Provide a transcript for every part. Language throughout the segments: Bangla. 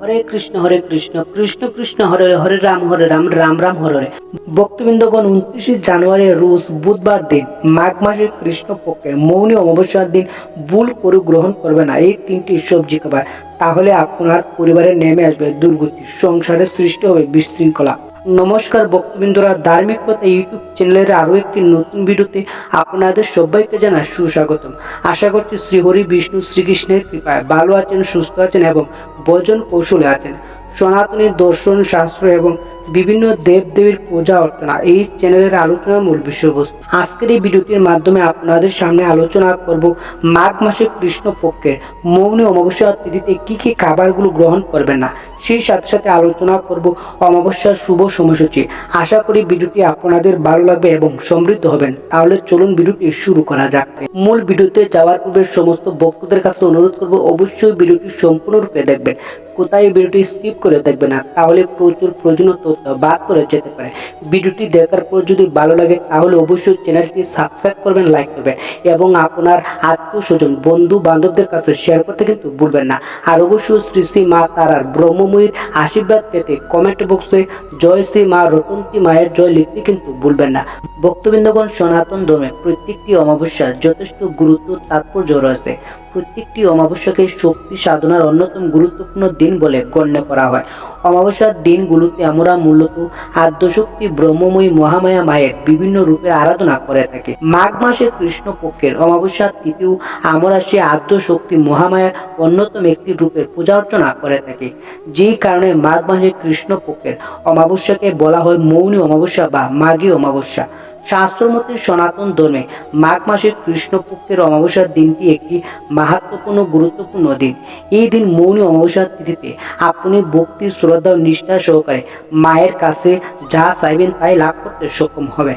হরে কৃষ্ণ হরে কৃষ্ণ কৃষ্ণ কৃষ্ণ হরে হরে, রাম হরে রাম রাম রাম হরে হরে। ভক্তবৃন্দগণ উনত্রিশে জানুয়ারি রোজ বুধবার দিন মাঘ মাসের কৃষ্ণ পক্ষের মৌনী অমাবস্যার দিন ভুল করে গ্রহণ করবে না। এই তিনটি সবজি খাবার। তাহলে আপনার পরিবারে নেমে আসবে দুর্গতি সংসারে সৃষ্টি হবে বিশৃঙ্খলা। নমস্কার ভক্তবৃন্দরা ধার্মিকতা ইউটিউব চ্যানেলের আরও একটি নতুন ভিডিওতে আপনাদের সবাইকে জানা সুস্বাগতম। আশা করছি শ্রীহরি, বিষ্ণু, শ্রীকৃষ্ণের কৃপায় ভালো আছেন, সুস্থ আছেন এবং বজন কৌশলে আছেন। সনাতনী দর্শন শাস্ত্র এবং বিভিন্ন দেব দেবীর পূজা অর্চনা এই চ্যানেলের আলোচনার মূল বিষয়বস্তু। আজকের এই ভিডিওটির মাধ্যমে আপনাদের সামনে আলোচনা করব মাঘ মাসে কৃষ্ণ পক্ষের মৌনী অমাবস্যা তিথিতে কি কি খাবারগুলো গ্রহণ করবেন না সেই সাথে সাথে আলোচনা করব অমাবস্যার শুভ সময়সূচি। আশা করি ভিডিওটি আপনাদের ভালো লাগবে এবং সমৃদ্ধ হবেন। তাহলে চলুন ভিডিওটি শুরু করা যাক। মূল ভিডিওতে যাওয়ার পূর্বে সমস্ত ভক্তদের কাছে অনুরোধ করব অবশ্যই ভিডিওটি সম্পূর্ণরূপে দেখবেন। কোথায় ভিডিওটি স্কিপ করে দেখবেন না, তাহলে প্রচুর প্রয়োজনীয় তথ্য বাদ করে যেতে পারে। ভিডিওটি দেখার পর যদি ভালো লাগে, তাহলে অবশ্যই চ্যানেলটি সাবস্ক্রাইব করবেন লাইক করবেন এবং আপনার আত্মীয় স্বজন বন্ধু বান্ধবদের কাছে শেয়ার করতে কিন্তু ভুলবেন না। আর অবশ্যই শ্রী শ্রী মা তারার ব্রহ্মময়ীর আশীর্বাদ পেতে কমেন্ট বক্সে জয় শ্রী মা রতন্তী মায়ের জয় লিখতে কিন্তু ভুলবেন না। ভক্তবৃন্দগণ, সনাতন ধর্মে প্রত্যেকটি অমাবস্যার যথেষ্ট গুরুত্ব তাৎপর্য রয়েছে। প্রত্যেকটি অমাবস্যাকে শক্তি, সাধনার অন্যতম গুরুত্বপূর্ণ দিন বলে গণ্য করা হয়। অমাবস্যার দিনগুলোতে আমরা মূলত আদ্যশক্তি, ব্রহ্মময়ী মহামায়া মায়ের বিভিন্ন রূপের আরাধনা করে থাকি। মাঘ মাসে কৃষ্ণ পক্ষের অমাবস্যার তিথিও আমরা সে আদ্যশক্তি মহামায়ার অন্যতম একটি রূপের পূজা অর্চনা করে থাকি। যেই কারণে মাঘ মাসে কৃষ্ণপক্ষের অমাবস্যাকে বলা হয় মৌনী অমাবস্যা বা মাঘী অমাবস্যা। শাস্ত্রমতে সনাতন ধর্মে মাঘ মাসের কৃষ্ণপক্ষের অমাবস্যার দিনটি একটি মাহাত্মপূর্ণ গুরুত্বপূর্ণ দিন। এই দিন মৌনী অমাবস্যার তিথিতে আপনি ভক্তি, শ্রদ্ধা ও নিষ্ঠা সহকারে মায়ের কাছে যা চাইবেন তাই লাভ করতে সক্ষম হবে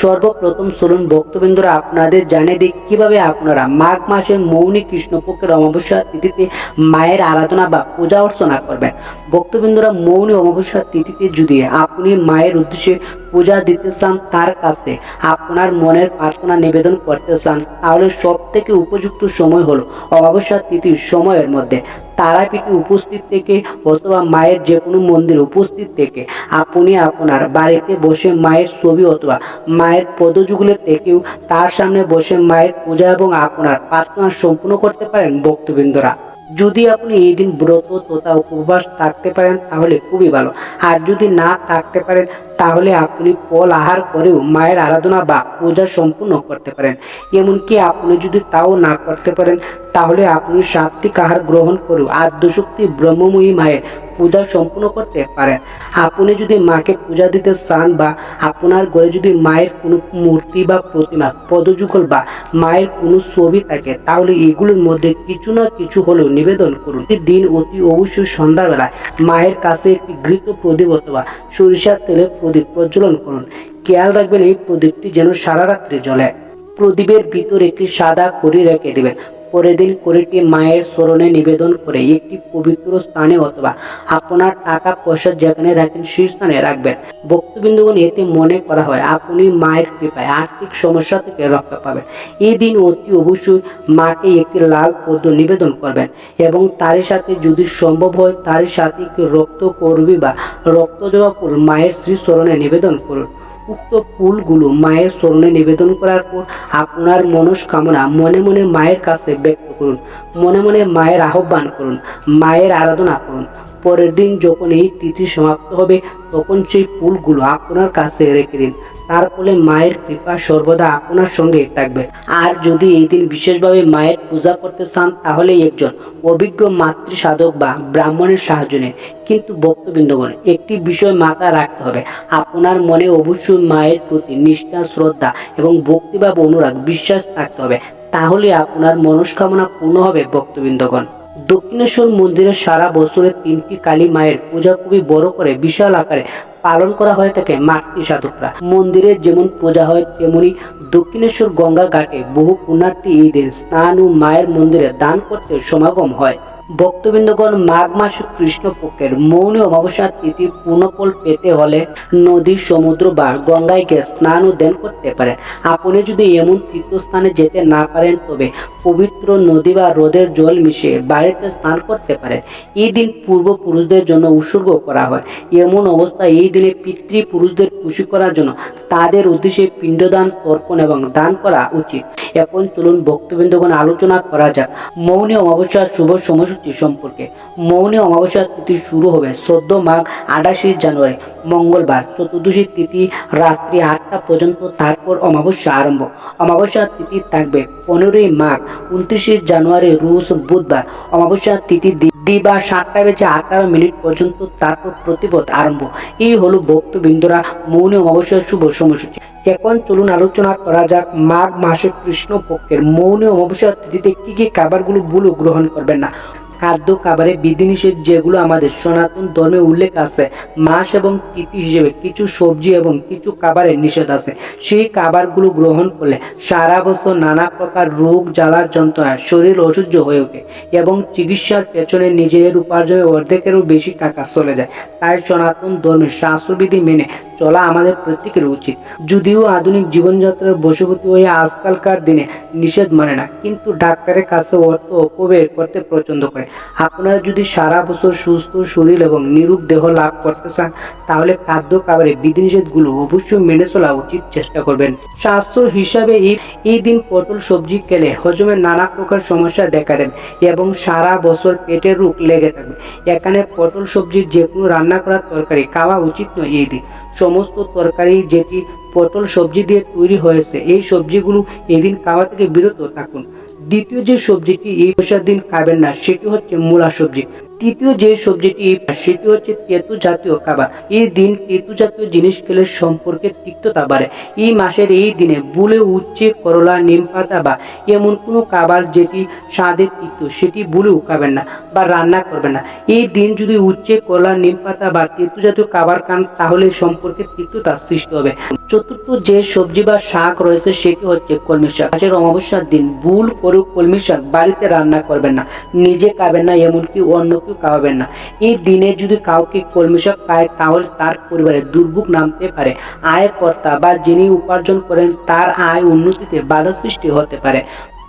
সর্বপ্রথম চলুন ভক্তবৃন্দরা আপনাদের জানিয়ে দিই কীভাবে আপনারা মাঘ মাসের মৌনী কৃষ্ণপক্ষের অমাবস্যার তিথিতে মায়ের আরাধনা বা পূজা অর্চনা করবেন। ভক্তবৃন্দরা মৌনী অমাবস্যার তিথিতে যদি আপনি মায়ের উদ্দেশ্যে পূজা দিতে চান তার কাছে, আপনার মনের প্রার্থনা নিবেদন করতে চান, তাহলে সব থেকে উপযুক্ত সময় হলো অমাবস্যার তিথির সময়ের মধ্যে। তারাপীঠে উপস্থিত থেকে অথবা মায়ের যে কোনো মন্দির উপস্থিত থেকে আপনি আপনার বাড়িতে বসে মায়ের ছবি অথবা মায়ের পদযুগলে থেকেও তার সামনে বসে মায়ের পূজা এবং আপনার প্রার্থনা সম্পূর্ণ করতে পারেন ভক্তবৃন্দরা। যদি আপনি এই দিন ব্রত তথা উপবাস থাকতে পারেন, তাহলে খুবই ভালো। আর যদি না থাকতে পারেন তাহলে আপনি ফল আহার করেও মায়ের আরাধনা বা পূজা সম্পূর্ণ করতে পারেন। এমনকি আপনি যদি তাও না করতে পারেন, তাহলে আপনি সাত্বিক আহার গ্রহণ করেও আদ্যশক্তি ব্রহ্মময়ী মায়ের পূজা সম্পূর্ণ করতে পারেন। আপনি যদি মাকে পূজা দিতে চান বা আপনার ঘরে যদি মায়ের কোনো মূর্তি বা প্রতিমা, পদযুগল বা মায়ের কোনো ছবি থাকে, তাহলে এগুলোর মধ্যে কিছু না কিছু হলেও নিবেদন করুন। দিন অতি অবশ্যই সন্ধ্যাবেলায় মায়ের কাছে একটি ঘৃত প্রদীপ অথবা সরিষার তেলের প্রদীপ প্রজ্বলন করুন। খেয়াল রাখবেন এই প্রদীপটি যেন সারা রাত্রি জ্বলে। প্রদীপের ভিতরে একটি সাদা করি রেখে দিবেন। পরের দিন করিটি মায়ের স্মরণে নিবেদন করে একটি পবিত্র স্থানে অথবা আপনার টাকা পয়সা যেখানে রাখেন সেই স্থানে রাখবেন। ভক্তবিন্দুগণ এতে মনে করা হয়, আপনি মায়ের কৃপায় আর্থিক সমস্যা থেকে রক্ষা পাবেন। এই দিন অতি অবশ্যই মাকে একটি লাল পদ্ম নিবেদন করবেন এবং তার সাথে যদি সম্ভব হয় তার সাথে রক্ত করবি বা রক্ত ফুল মায়ের শ্রী স্মরণে নিবেদন করুন। উক্ত ফুলগুলো মায়ের স্মরণে নিবেদন করার পর আপনার মনস্কামনা মনে মনে মায়ের কাছে ব্যক্ত করুন। মনে মনে মায়ের আহ্বান করুন। মায়ের আরাধনা করুন। পরের দিন যখন এই তিথি সমাপ্ত হবে, তখন সেই ফুলগুলো আপনার কাছে রেখে দিন। তার ফলে মায়ের কৃপা সর্বদা আপনার সঙ্গে থাকবে। আর যদি এই দিন বিশেষভাবে মায়ের পূজা করতে চান, তাহলে একজন অভিজ্ঞ মাতৃ সাধক বা ব্রাহ্মণের সাহায্য নেন। কিন্তু ভক্তবৃন্দগণ, একটি বিষয় মাথায় রাখতে হবে। আপনার মনে অবশ্যই মায়ের প্রতি নিষ্ঠা, শ্রদ্ধা এবং ভক্তি বা অনুরাগ, বিশ্বাস থাকতে হবে। তাহলে আপনার মনস্কামনা পূর্ণ হবে ভক্তবৃন্দগণ। দক্ষিণেশ্বর মন্দিরে সারা বছরে তিনটি কালী মায়ের পূজা খুবই বড় করে, বিশাল আকারে পালন করা হয়ে থাকে মাতৃ সাধকরা। মন্দিরে যেমন পূজা হয়, তেমনি দক্ষিণেশ্বর গঙ্গা ঘাটে বহু পুণ্যার্থী এই স্নান ও মায়ের মন্দিরে দান করতে সমাগম হয়। ভক্তবৃন্দগণ মাঘ মাস কৃষ্ণপক্ষের মৌনী অমাবস্যা তিথি পূর্ণফল পেতে হলে নদী, সমুদ্র বা গঙ্গায় গিয়ে স্নান ও ধ্যান করতে পারেন। আপনি যদি এমন তীর্থস্থানে যেতে না পারেন, তবে পবিত্র নদী বা হ্রদের জল মিশিয়ে বাড়িতে স্নান করতে পারেন। এই দিন পূর্বপুরুষদের জন্য উৎসর্গ করা হয়। এমন অবস্থায় এই দিনে পিতৃপুরুষদের খুশি করার জন্য তাদের উদ্দেশ্যে পিণ্ডদান, তর্পণ এবং দান করা উচিত। এখন চলুন ভক্তবৃন্দগণ আলোচনা করা যাক। মৌনী অমাবস্যার শুভ সময়সূচি সম্পর্কে। মৌনী অমাবস্যার তিথি শুরু হবে চোদ্দ মাঘ আঠাশে জানুয়ারি, মঙ্গলবার। চতুর্দশী তিথি রাত্রি আটটা পর্যন্ত, তারপর অমাবস্যা আরম্ভ। অমাবস্যার তিথি থাকবে পনেরোই মাঘ, উনত্রিশে জানুয়ারি রুশ বুধবার। অমাবস্যার তিথি দিবা সাতটা বেজে আঠারো মিনিট পর্যন্ত, তারপর প্রতিপদ আরম্ভ। এই হলো ভক্তবৃন্দরা মৌনী অমাবস্যার শুভ সময়সূচি। এখন চলুন আলোচনা করা যাক মাঘ মাসে কৃষ্ণপক্ষের। মৌনী অমাবস্যার তিথিতে কি কি খাবারগুলো বুলু গ্রহণ করবেন না? খাদ্য খাবারে বিধিনিষেধ যেগুলো আমাদের সনাতন ধর্মে উল্লেখ আছে মাস এবং তিথি হিসেবে কিছু সবজি এবং কিছু খাবারের নিষেধ আছে। সেই খাবারগুলো গ্রহণ করলে সারা বছর নানা প্রকার রোগ, জ্বালা, যন্ত্রণা, শরীর অসহ্য হয়ে ওঠে এবং চিকিৎসার পেছনে নিজের উপার্জনের অর্ধেকেরও বেশি টাকা চলে যায়। তাই সনাতন ধর্মের শাস্ত্রবিধি মেনে চলা আমাদের প্রত্যেকের উচিত। যদিও আধুনিক জীবনযাত্রার বশবর্তী হয়ে আজকালকার দিনে নিষেধ মানে না, কিন্তু ডাক্তারের কাছে অর্থ অপব্যয় করতে পছন্দ করে। আপনারা যদি সারা বছর সুস্থ শরীর এবং নিরূপ দেহ লাভ করতে চান, তাহলে খাদ্য খাবারের বিধিনিষেধগুলো অবশ্যই মেনে চলা উচিত চেষ্টা করবেন। শাস্ত্র হিসাবে এই এই দিন পটল, সবজি খেলে হজমের নানা প্রকার সমস্যা দেখা দেবে এবং সারা বছর পেটের রোগ লেগে থাকবে। এখানে পটল, সবজির যে কোনো রান্না করার তরকারি খাওয়া উচিত নয় এই দিন। সমস্ত তরকারি যেটি পটল, সবজি দিয়ে তৈরি হয়েছে, এই সবজিগুলো এদিন খাওয়া থেকে বিরত থাকুন। দ্বিতীয় যে সবজিটি এই বর্ষার দিন খাবেন না সেটি হচ্ছে মূলা সবজি। তৃতীয় যে সবজিটি, সেটি হচ্ছে তেতু জাতীয় খাবার। এই দিন তেতু জাতীয় জিনিস খেলে সম্পর্কে তিক্ততা বাড়ে। এই মাসের এই দিনে বুলে উচ্ছে, করলা, নিম পাতা বা এমন কোনো খাবার যেটি স্বাদে তিক্ত, সেটি বুলেও খাবেন না বা রান্না করবেন না। এই দিন যদি উচ্ছে, করলা, নিম পাতা বা তেতু জাতীয় খাবার খান, তাহলে সম্পর্কে তিক্ততা সৃষ্টি হবে। চতুর্থ যে সবজি বা শাক রয়েছে, সেটি হচ্ছে কলমি শাক। মাসের অমাবস্যার দিন ভুল করে কলমি শাক বাড়িতে রান্না করবেন না, নিজে খাবেন না, এমনকি অন্য কেউ খাওয়াবেন না। এই দিনে যদি কাউকে কলমিশক পায়, তাহলে তার পরিবারে দুর্ভোগ নামতে পারে। আয়কর্তা বা যিনি উপার্জন করেন, তার আয় উন্নতিতে বাধা সৃষ্টি হতে পারে।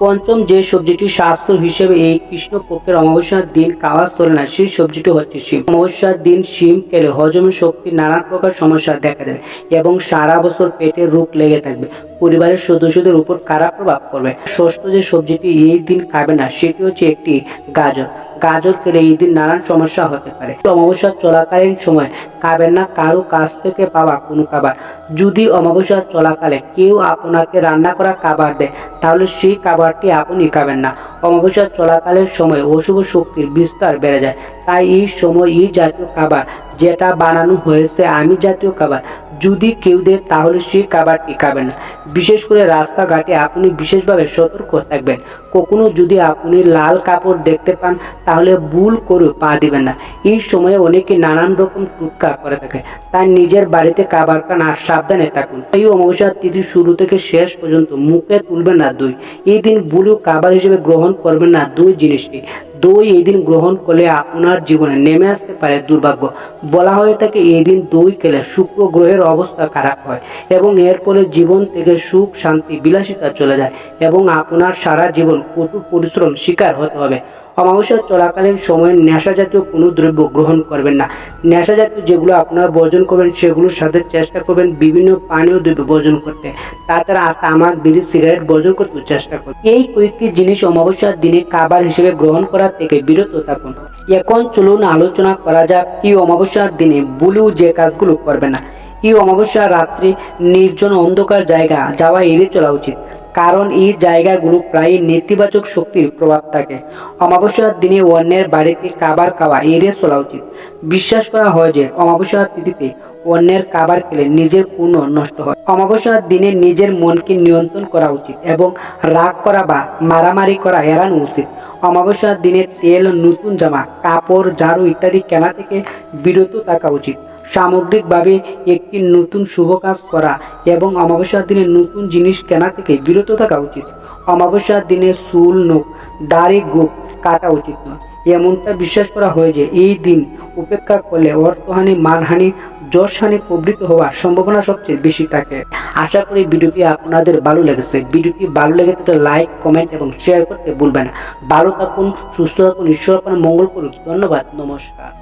পঞ্চম যে সবজিটি স্বাস্থ্য হিসেবে এই কৃষ্ণপক্ষের অমাবস্যার দিন খাওয়া চলে না সেই সবজিটি হচ্ছে শিম। অমাবস্যার দিন শিম খেলে হজমের শক্তি নানা প্রকার সমস্যা দেখা দেবে এবং সারা বছর পেটে রোগ লেগে থাকবে। পরিবারের সদস্যদের উপর খারাপ প্রভাব পড়বে। ষষ্ঠ যে সবজিটি এই দিন খাবে না, সেটি হচ্ছে একটি গাজর। গাজর খেলে এই দিন নানান সমস্যা হতে পারে। অমাবস্যা চলাকালীন সময় খাবেন না, কারও কাছ থেকে পাওয়া কোনো খাবার। যদি অমাবস্যা চলাকালে কেউ আপনাকে রান্না করা খাবার দেয়, তাহলে সেই খাবারটি আপনি খাবেন না। অমাবস্যা চলাকালের সময় অশুভ শক্তির বিস্তার বেড়ে যায়। তাই এই সময় এই জাতীয় খাবার যেটা বানানো হয়েছে, আমি জাতীয় খাবার যদি কেউ দেয়, তাহলে সেই খাবারটি খাবেন না? বিশেষ করে রাস্তাঘাটে আপনি বিশেষভাবে সতর্ক থাকবেন। কখনো যদি আপনি লাল কাপড় দেখতে পান, তাহলে ভুল করে পা দিবেন না। এই সময়ে অনেকে নানান রকম টুটকা করে থাকে। তাই নিজের বাড়িতে খাবার খান আর সাবধানে থাকুন। এই অমাবস্যার তিথি শুরু থেকে শেষ পর্যন্ত মুখে তুলবেন না দুই। এই দিন বুলু খাবার হিসেবে গ্রহণ করবেন না দুই জিনিসটি। দই এই দিন গ্রহণ করলে আপনার জীবনে নেমে আসতে পারে দুর্ভাগ্য। বলা হয়ে থাকে, এই দিন দই খেলে শুক্র গ্রহের অবস্থা খারাপ হয় এবং এর ফলে জীবন থেকে সুখ, শান্তি, বিলাসিতা চলে যায় এবং আপনার সারা জীবন কঠোর পরিশ্রম শিকার হতে হবে। অমাবস্যা চলাকালীন সময়ে নেশা জাতীয় কোনো দ্রব্য গ্রহণ করবেন না। নেশা জাতীয় যেগুলো আপনারা বর্জন করবেন, সেগুলোর সাথে চেষ্টা করবেন বিভিন্ন পানীয় দ্রব্য বর্জন করতে। তাছাড়া তামাক, বিড়ি, সিগারেট বর্জন করতে চেষ্টা করুন। এই কয়েকটি জিনিস অমাবস্যার দিনে খাবার হিসেবে গ্রহণ করার থেকে বিরত থাকুন। এখন চলুন আলোচনা করা যাক এই অমাবস্যার দিনে বুলু যে কাজগুলো করবে না। এই অমাবস্যা রাত্রি নির্জন অন্ধকার জায়গা যাওয়া এড়িয়ে চলা উচিত। কারণ এই জায়গাগুলো প্রায় নেতিবাচক শক্তির প্রভাব থাকে। অমাবস্যার দিনে অন্যের বাড়িতে খাবার খাওয়া এড়িয়ে চলা উচিত। বিশ্বাস করা হয় যে অমাবস্যার তিথিতে অন্যের খাবার খেলে নিজের পূর্ণ নষ্ট হয়। অমাবস্যার দিনে নিজের মনকে নিয়ন্ত্রণ করা উচিত এবং রাগ করা বা মারামারি করা এড়ানো উচিত। অমাবস্যার দিনে তেল, নতুন জামা, কাপড়, ঝাড়ু ইত্যাদি কেনা থেকে বিরত থাকা উচিত। সামগ্রিকভাবে একটি নতুন শুভ কাজ করা এবং অমাবস্যার দিনে নতুন জিনিস কেনা থেকে বিরত থাকা উচিত। অমাবস্যার দিনে চুল, নখ, দাড়ি, গোপ কাটা উচিত নয়। এমনটা বিশ্বাস করা হয় যে এই দিন উপেক্ষা করলে অর্থহানি, মানহানি যশহানি প্রবৃত্ত হওয়ার সম্ভাবনা সবচেয়ে বেশি থাকে। আশা করি ভিডিওটি আপনাদের ভালো লেগেছে। ভিডিওটি ভালো লেগে থাকলে লাইক, কমেন্ট এবং শেয়ার করতে ভুলবেন না। ভালো থাকুন, সুস্থ থাকুন, ঈশ্বর আপনার মঙ্গল করুন ধন্যবাদ, নমস্কার।